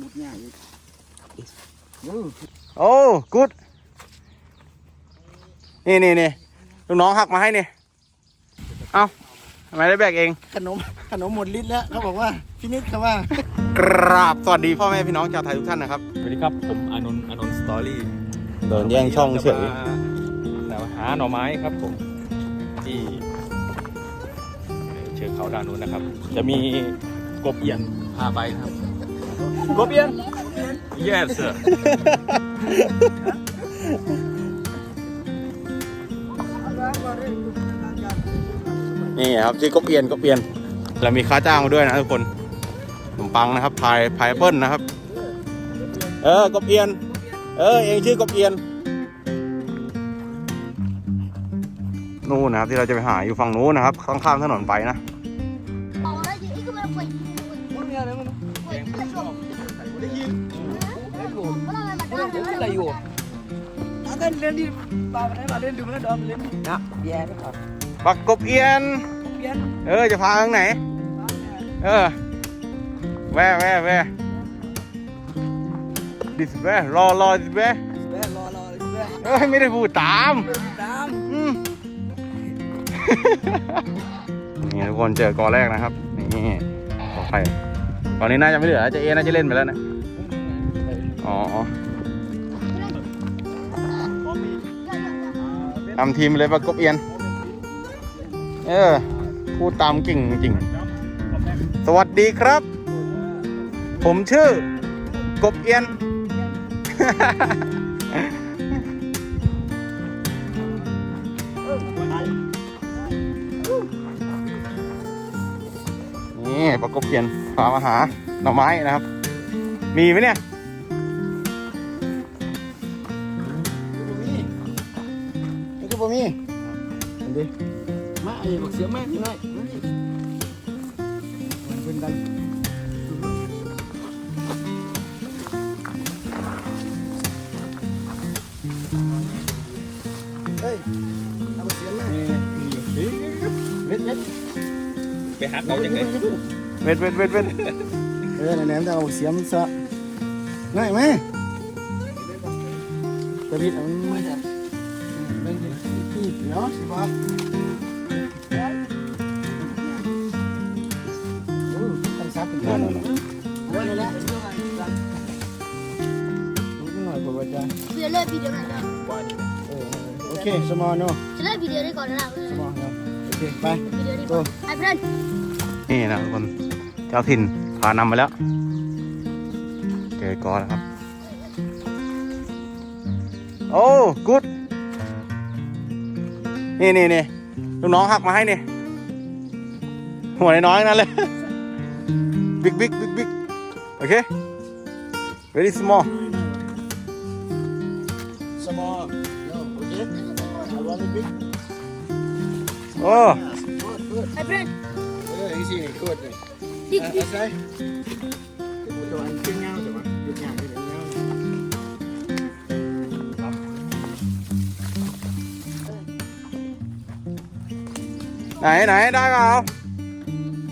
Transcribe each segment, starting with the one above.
มุดง่ายอีกเออโอ้กูดนี่นี่นี่ลูกน้องหักมาให้นี่ เอ้าทำไมได้แบกเอง ขนมขนมหมดลิ้นแล้วเขาบอกว่าพี่นิดเขาว่ากราบสวัสดีพ่อแม่พี่น้องชาวไทยทุกท่านนะครับ สวัสดีครับ ผมอานนท์อานนท์สตอรี่โดนแย่งช่องเฉยแต่ว่าหาหน่อไม้ครับผมที่เชิงเขาด้านนู้นนะครับ จะมีกบเอียน พาไปนะครับกบเอียน yes sir นี่ครับชื่อกบเอียนกบเอียนแล้วมีค่าจ้างมาด้วยนะทุกคนขนมปังนะครับพายพายแอปเปิ้ลนะครับ เออกบเอียน เออ เองชื่อกบเอียนนู่นนะครับที่เราจะไปหาอยู่ฝั่งนู้นนะครับข้างๆถนนไปนะ อะไรอยู่เล่นเล่นดิปลาไปไหนมาเล่นดูมันดอมเล่นนะแย่ไปก่อนปักกบเอียนเพี้ยน เออจะพาทางไหน เออ แว่แว่แว่ดิสแว่รอรอดิสแว่แย่รอรอเลยแย่เอ้ยไม่ได้พูดตามตามอืมนี่ทุกคนเจอกอแรกนะครับ นี่ขอไข่ตอนนี้น่าจะไม่เหลือจะเอน่าจะเล่นไปแล้วนะ อ๋อทำทีมเลยประกบเอียน เออ พูดตามเก่งจริงๆสวัสดีครับ ผมชื่อกบเอียน นี่ประกบเอียนพามาหาหน่อไม้นะครับ มีไหมเนี่ย คือบ่มีเห็นดิมาไอ้บอกเสียแม่ที่ไหนมานี่มันเป็นกันเฮ้ยเอาบอกเสียแม่เล็ดเล็ดไปหาเขาจังไงเว็ดเว็ดเว็ดเว็ดเออไหนๆจะเอาบอกเสียมซะง่ายไหมกระดิ่งเอาไม่ใช่เล่นที่ เนาะสิบอกตั้งซับเป็นนั่นนั่นเรื่องนี้แหละนิดหน่อยผมว่าจะวิดีโอเลิกวิดีโอหน่อยนะเออโอเคสมอลเนาะจะเลิกวิดีโอได้ก่อนนะสมอลเนาะโอเคไปวิดีโอได้ก่อนไอ้เพื่อนนี่นะทุกคนเจ้าถิ่นพานำมาแล้วเจอกอแล้วครับ โอ้กูด นี่นี่นี่ลูกน้องหักมาให้นี่หัวน้อยๆนั่นเลย บิ๊กบิ๊กบิ๊กบิ๊กโอเค very small สมอลเนาะโอเคเอาวันนี้บิ๊กโอ้ไอ้เพื่อนเอออีซี่นี่โคตรเลยดิ๊กอะดิ๊กใช่ตัวอันเป็นเงาใช่ไหมยุดเงาเป็นเไหนไหนได้เปล่า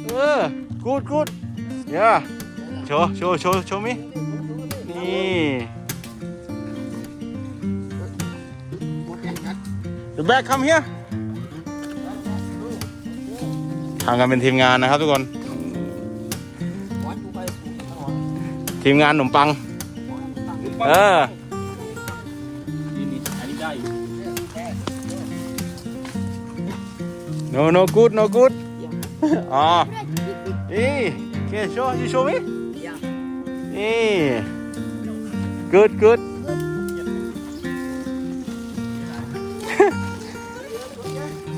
เออ good good yeah โชว์โชว์โชว์โชว์มินี่ The back come here ทำกันเป็นทีมงานนะครับทุกคน ทีมงานขนมปัง เอออันนี้ได้อยู่ no no good no good อ๋อนี่โอเค show you show me นี่ good good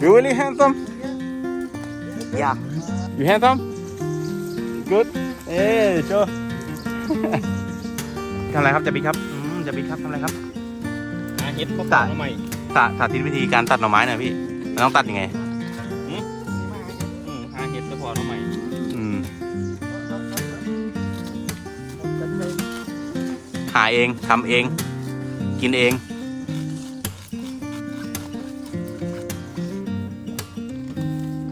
you really handsome Yeah. you handsome good เอ้โชว์ทำอะไรครับจะบิ๊กครับอืมจะบิ๊กครับทำอะไรครับหาเห็ดเขาตาตาใหม่สาสาธิตวิธีการตัดหน่อไม้หน่อยพี่มันต้องตัดยังไง หาเองทำเอง กินเอง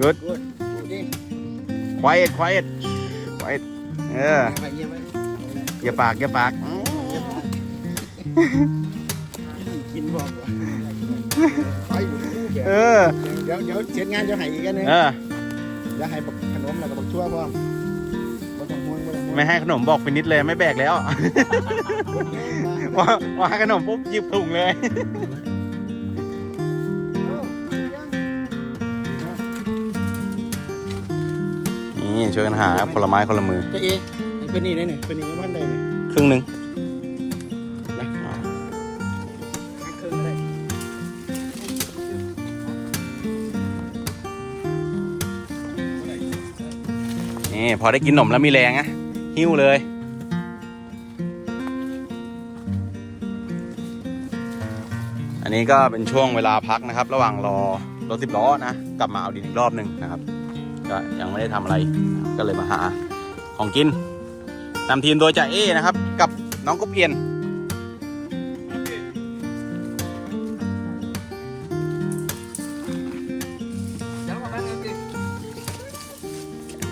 good Good. Okay. quiet quiet quiet เเออไปเยี่ยมไหมอย่าปากอย่าปากกินบอกว่าไปอยู่คู่แกเออเดี๋ยวเดี๋ยวเสร็จงานจะให้อีกอันหนึงเออจะให้บักขนมแล้วก็บักทั่วพ่อบ่ต้องห่วงบ่ต้องห่วงไม่ให้ขนมบอกฟินิดเลยไม่แบกแล้ว ว่าว่าให้ขนมปุ๊บหยิบถุงเลย นี่ช่วยกันหาครับคนละไม้คนละมือจะเอ๊ะเป็นนี่ได้เนี่ยเป็นนี่บ้านใดเนี่ยครึ่งหนึ่งหักเครื่องได้นี่พอได้กินขนมแล้วมีแรงนะหิ้วเลย อันนี้ก็เป็นช่วงเวลาพักนะครับ ระหว่างรอรถสิบล้อนะกลับมาเอาดินอีกรอบหนึ่งนะครับ ก็ยังไม่ได้ทำอะไรนะครับก็เลยมาหาของกินนำทีมโดยจ่าเอนะครับ กับน้องกบเอียน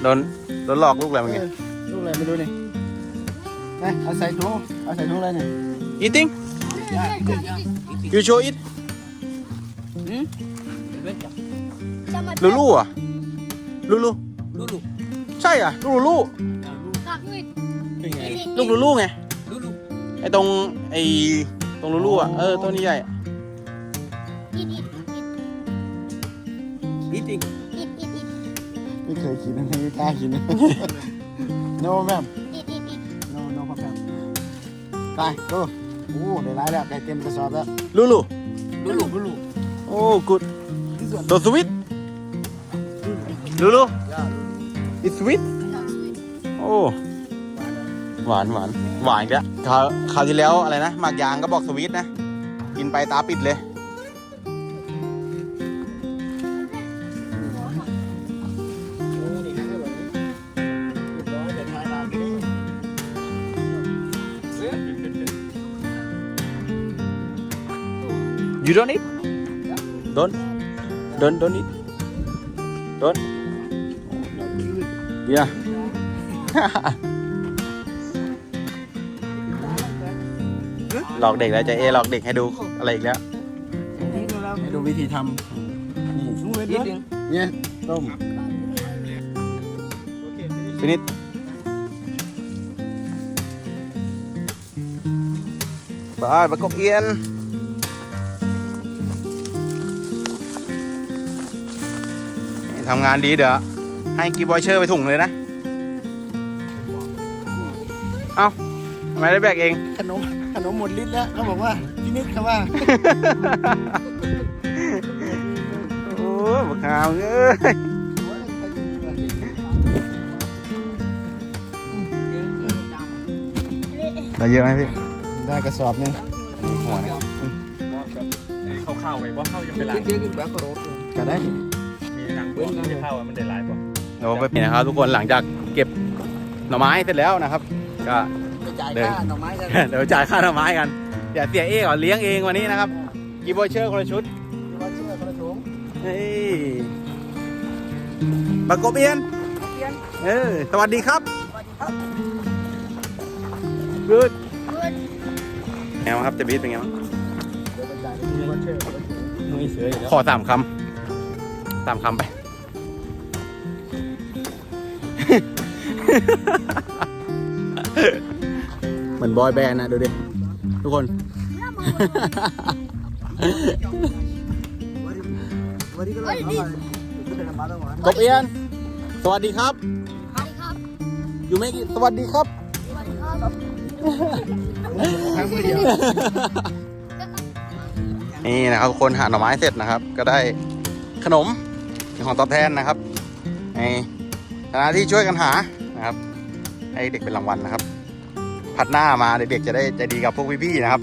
โดนโดนหลอกลูกอะไรเมื่อกี้ลูกอะไรไม่รู้นี่นะเอาใส่ถุงเอาใส่ถุงเลยเนี่ย eating you show it ลูลูอะลูลูลูลูใช่อะลูลู Kak Wit. เป็นไง ลูกลูลูไงลูลูไอตรงไอตรงลูลูอะ เออตัวนี้ใหญ่อะ Eat, eat, eat, อีติง eat, eat, eat, ไม่เคยกินนะไม่กล้ากิน no แม่ eat, eat, eat. no no พ่อแม่ไป โอ้โหได้หลายแล้วได้เต็มกระสอบแล้วลูลูลูลูลูลูโอ้กุดตัวสวิตลูลู it's sweet Not sweet. โอ้หวานหวานหวานอีกแล้วคราวคราวที่แล้วอะไรนะหมากยางก็บอกสวีทนะ กินไปตาปิดเลย you don't eat don't don't don't eat don't yeah หลอกเด็กแล้วจะเอหลอกเด็กให้ดูอะไรอีกแล้วให้ดูวิธีทำนี่อีติงเนี่ยต้ม ฟินิดไปประกบเอียน ทำงานดีเดี๋ยวให้กีบอยเชอร์ไปถุงเลยนะ เอาทำไมได้แบกเอง ขนมขนมหมดฤทธิ์แล้วเขาบอกว่าพี่นิดเขาว่าโอ้บักขาวเอ้ยได้เยอะไหมพี่ ได้กระสอบหนึงหัวเนี่ยเข้าเข้าไปว่าเข้ายังเป็นหลังก็ได้ มีหนังเบิ้ลที่เข้ามันได้หลายป่ะเราไปนี่นะครับทุกคนหลังจากเก็บหน่อไม้เสร็จแล้วนะครับ ก็ไปจ่ายเดินค่าหน่อไม้กันเดี๋ยวจ่ายค่าหน่อไม้กันเดี๋ยวเสียเอก่อนเลี้ยงเองวันนี้นะครับกีบอยเชอร์คนละชุดร้อยเชื่อคนละถุงเฮ้ยบักกบเอียนเออสวัสดีครับกูด Good. ไงบ้างครับเจบีทเป็นไงบ้างเดี๋ยวไปจ่ายที่ร้อยเชื่อคนละถุงไม่เสืออยู่แล้วขอสามคำสามคำไป เหมือนบอยแบนด์นะดูดิ ทุกคนวันนี้ก็เลยเข้ามาคุณเป็นมาแล้วหวานกบเอียน สวัสดีครับ Hari Kap. อยู่ไม่กี่สวัสดีครับ Hari Kap. ครั้งเดียวนี่นะครับทุกคนหาหน่อไม้เสร็จนะครับ ก็ได้ขนม เป็นของตอบแทนนะครับ ในฐานะที่ช่วยกันหานะครับ ให้เด็กเป็นรางวัลนะครับ พัดหน้ามาเด็กๆจะได้ใจดีกับพวกพี่ๆนะครับ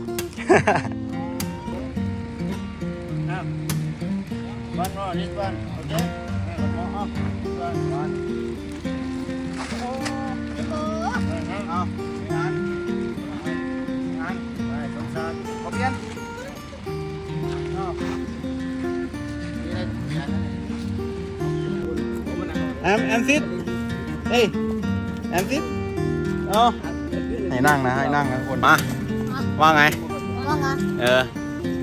บ้านนอนี่บ้านโอเคบ้านนอนบ้านบ้าน มแอมซิดเฮ้ยแอมซิดเอ้าให้นั่งนะให้นั่งนะทุกคนมาว่าไง ว่าไงเออ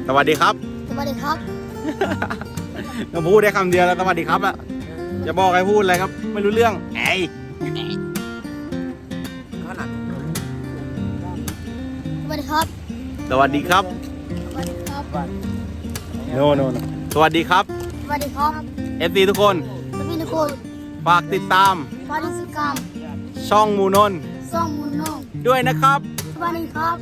สวัสดีครับ สวัสดีครับก็พูดได้คำเดียวแล้วสวัสดีครับอะจะบอกให้พูดอะไรครับ ไม่รู้เรื่องไอ้สวัสดีครับ สวัสดีครับ สวัสดีครับ โนโนโนสวัสดีครับ สวัสดีครับเอฟซีทุกคน สวัสดีทุกคน ฝากติดตามสวัสดีสกรรมช่องมูนนท์ซ่องมุนน้องด้วยนะครับ สวัสดีครับ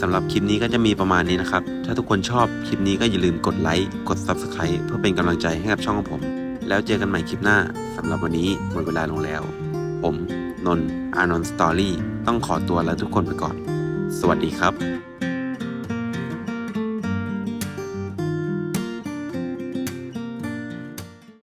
สำหรับคลิปนี้ก็จะมีประมาณนี้นะครับ ถ้าทุกคนชอบคลิปนี้ก็อย่าลืมกดไลค์ กด Subscribe เพื่อเป็นกำลังใจให้กับช่องของผม แล้วเจอกันใหม่คลิปหน้า สำหรับวันนี้หมดเวลาลงแล้ว ผม นนท์อานนท์สตอรี่ต้องขอตัวแล้วทุกคนไปก่อน สวัสดีครับ